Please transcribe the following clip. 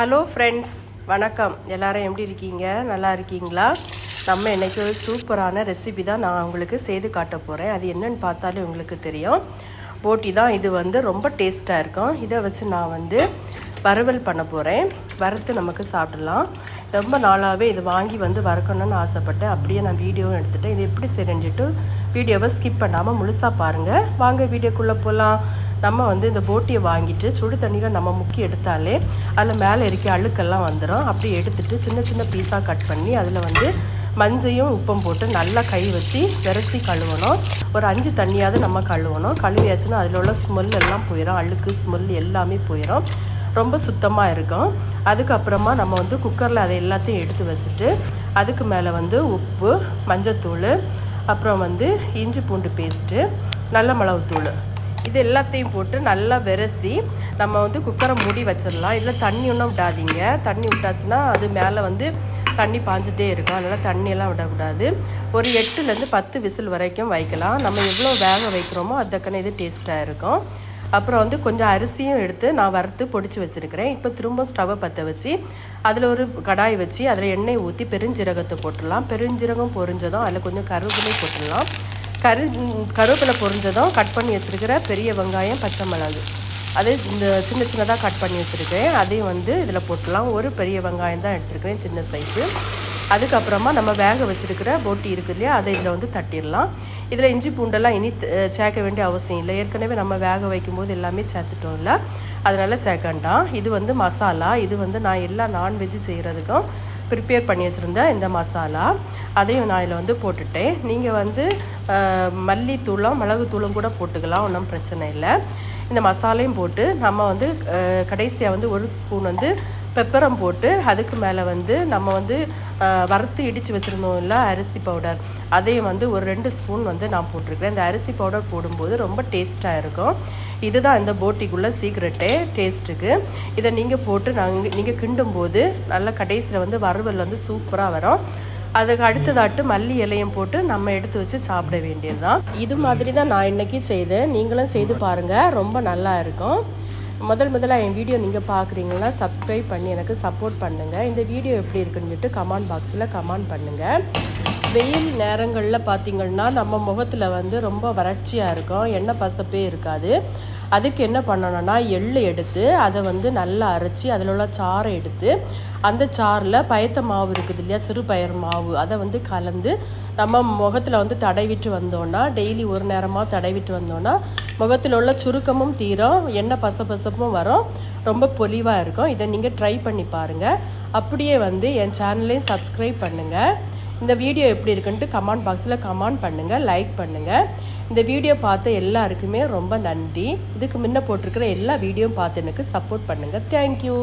Hello friends வணக்கம். எல்லாரும் எப்படி இருக்கீங்க? நல்லா இருக்கீங்களா? நம்ம இன்றைக்கி ஒரு சூப்பரான ரெசிபி தான் நான் உங்களுக்கு செய்து காட்ட போகிறேன் அது என்னன்னு பார்த்தாலே உங்களுக்கு தெரியும். போட்டி தான் இது வந்து ரொம்ப டேஸ்ட்டாக இருக்கும். இதை வச்சு நான் வந்து வறுவல் பண்ண போகிறேன் வறுத்து நமக்கு சாப்பிடலாம். ரொம்ப நாளாகவே இது வாங்கி வந்து வறுக்கணும்னு ஆசைப்பட்டேன். அப்படியே நான் வீடியோவும் எடுத்துட்டேன். இது எப்படி செஞ்சுட்டு வீடியோவை ஸ்கிப் பண்ணாமல் முழுசாக பாருங்கள் வாங்க வீடியோக்குள்ளே போகலாம் நம்ம வந்து இந்த போட்டியை வாங்கிட்டு சுடு தண்ணியில் நம்ம முக்கி எடுத்தாலே அதில் மேலே இருக்க அழுக்கெல்லாம் வந்துடும் அப்படியே எடுத்துட்டு சின்ன சின்ன பீஸாக கட் பண்ணி அதில் வந்து மஞ்சையும் உப்பும் போட்டு நல்லா கை வச்சு விரசி கழுவணும். ஒரு அஞ்சு தண்ணியாவது நம்ம கழுவணும். கழுவியாச்சுன்னா அதில் உள்ள ஸ்மெல் எல்லாம் போயிடும் அழுக்கு ஸ்மெல் எல்லாமே போயிடும் ரொம்ப சுத்தமாக இருக்கும். அதுக்கப்புறமா நம்ம வந்து குக்கரில் அதை எல்லாத்தையும் எடுத்து வச்சுட்டு அதுக்கு மேலே வந்து உப்பு மஞ்சத்தூள் அப்புறம் வந்து இஞ்சி பூண்டு பேஸ்ட்டு நல்ல மிளகுத்தூள். இது எல்லாத்தையும் போட்டு நல்லா விரசி நம்ம வந்து குக்கரை மூடி வச்சிடலாம். இல்லை தண்ணி ஒன்றும் விடாதீங்க. தண்ணி விட்டாச்சுன்னா அது மேலே வந்து தண்ணி பாஞ்சிட்டே இருக்கும். அதனால் தண்ணியெல்லாம் விடக்கூடாது. ஒரு எட்டுலேருந்து பத்து விசில் வரைக்கும் வைக்கலாம். நம்ம எவ்வளோ வேக வைக்கிறோமோ அதுக்கான இது டேஸ்ட்டாக இருக்கும். அப்புறம் வந்து கொஞ்சம் அரிசியும் எடுத்து நான் வறுத்து பொடிச்சு வச்சுருக்கிறேன். இப்போ திரும்ப ஸ்டவ்வை பற்ற வச்சு அதில் ஒரு கடாய் வச்சு அதில் எண்ணெய் ஊற்றி பெருஞ்சீரகத்தை போட்டுடலாம். பெருஞ்சீரகம் பொரிஞ்சதும் அதில் கொஞ்சம் கருவேப்பிலை போட்டுடலாம். கரு கருவேப்பிலை பொரிஞ்சதும் கட் பண்ணி வச்சுருக்கிற பெரிய வெங்காயம் பச்சை மிளகு. அது இந்த சின்ன சின்னதாக கட் பண்ணி வச்சுருக்கேன். அதையும் வந்து இதில் போட்டுடலாம். ஒரு பெரிய வெங்காயம் தான் எடுத்துருக்கிறேன் சின்ன சைஸு அதுக்கப்புறமா நம்ம வேக வச்சுருக்கிற போட்டி இருக்கு இல்லையா அதை இதில் வந்து தட்டிடலாம். இதில் இஞ்சி பூண்டெல்லாம் இனி சேர்க்க வேண்டிய அவசியம் இல்லை. ஏற்கனவே நம்ம வேக வைக்கும்போது எல்லாமே சேர்த்துட்டோம்ல அதனால் சேர்க்கண்டாம் இது வந்து மசாலா. இது வந்து நான் எல்லா நான்வெஜ்ஜு செய்கிறதுக்கும் ப்ரிப்பேர் பண்ணி வச்சுருந்தேன் இந்த மசாலா அதையும் நான் இதில் வந்து போட்டுட்டேன். நீங்கள் வந்து மல்லித்தூளும் மிளகுத்தூளும் கூட போட்டுக்கலாம் ஒன்றும் பிரச்சனை இல்லை. இந்த மசாலையும் போட்டு நம்ம வந்து கடைசியாக வந்து ஒரு ஸ்பூன் வந்து பெப்பரம் போட்டு அதுக்கு மேலே வந்து நம்ம வந்து வறுத்து இடித்து வச்சுருந்தோம் இல்லை அரிசி பவுடர். அதையும் வந்து ஒரு ரெண்டு ஸ்பூன் வந்து நான் போட்டிருக்கிறேன். இந்த அரிசி பவுடர் போடும்போது ரொம்ப டேஸ்ட்டாக இருக்கும். இதுதான் இந்த போட்டிக்குள்ளே சீக்ரெட்டே டேஸ்ட்டுக்கு. இதை நீங்கள் போட்டு நாங்கள் நீங்கள் கிண்டும் போது நல்லா கடைசியில் வந்து வறுவல் வந்து சூப்பராக வரும். அதுக்கு அடுத்ததாட்டு மல்லி இலையும் போட்டு நம்ம எடுத்து வச்சு சாப்பிட வேண்டியது தான் இது மாதிரி தான் நான் இன்றைக்கி செய்தேன். நீங்களும் செய்து பாருங்கள் ரொம்ப நல்லா இருக்கும். முதல் முதலாக என் வீடியோ நீங்கள் பார்க்குறீங்களா சப்ஸ்கிரைப் பண்ணி எனக்கு சப்போர்ட் பண்ணுங்கள் இந்த வீடியோ எப்படி இருக்குன்னு சொல்லிட்டு கமெண்ட் பாக்ஸில் கமெண்ட் பண்ணுங்கள் வெயில் நேரங்களில் பார்த்திங்கன்னா நம்ம முகத்தில் வந்து ரொம்ப வறட்சியாக இருக்கும். எண்ணெய் பசப்பே இருக்காது. அதுக்கு என்ன பண்ணணும்னா எள்ளு எடுத்து அதை வந்து நல்லா அரைச்சி அதில் உள்ள சாறை எடுத்து அந்த சாறில் பயத்த மாவு இருக்குது இல்லையா? சிறுபயர் மாவு. அதை வந்து கலந்து நம்ம முகத்தில் வந்து தடவிட்டு வந்தோன்னா டெய்லி ஒரு நேரமாக தடவிட்டு வந்தோன்னா முகத்தில் உள்ள சுருக்கமும் தீரும் எண்ணெய் பசபசப்பும் வரும். ரொம்ப பொலிவாக இருக்கும். இதை நீங்கள் ட்ரை பண்ணி பாருங்கள் அப்படியே வந்து என் சேனலையும் சப்ஸ்கிரைப் பண்ணுங்கள் இந்த வீடியோ எப்படி இருக்குன்ட்டு கமெண்ட் பாக்ஸில் கமெண்ட் பண்ணுங்கள் லைக் பண்ணுங்கள் இந்த வீடியோ பார்த்த எல்லாருக்குமே ரொம்ப நன்றி. இதுக்கு முன்ன போட்டிருக்கிற எல்லா வீடியோவும் பார்த்து எனக்கு சப்போர்ட் பண்ணுங்கள் தேங்க்யூ